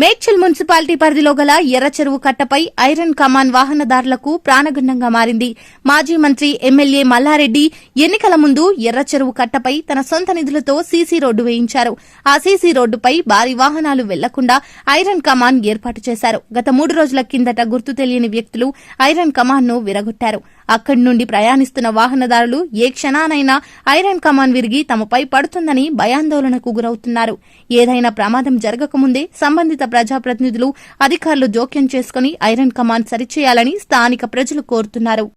Medchal municipality పరిధిలో గల Erracheruvu కట్టపై iron కమాన్ వాహనదారులకు ప్రాణగుండంగా మారింది. మాజీ మంత్రి ఎమ్మెల్యే మల్లారెడ్డి ఎన్నికల ముందు ఎర్రచెరువు కట్టపై తన సొంత నిధులతో సీసీ రోడ్డు వేయించారు. ఆ సీసీ రోడ్డుపై భారీ వాహనాలు వెళ్ళకుండా ఐరన్ కమాన్ ఏర్పాటు చేశారు. గత మూడు రోజుల కిందట గుర్తు తెలియని వ్యక్తులు ఐరన్ కమాన్ను విరగొట్టారు. అక్కడి నుండి ప్రయాణిస్తున్న వాహనదారులు ఏ క్షణానైనా ఐరన్ కమాన్ విరిగి తమపై పడుతుందని భయాందోళనకు గురవుతున్నారు. ఏదైనా ప్రమాదం జరగకముందే సంబంధిత ప్రజాప్రతినిధులు అధికారులు జోక్యం చేసుకుని ఐరన్ కమాన్ సరిచేయాలని స్థానిక ప్రజలు కోరుతున్నారు.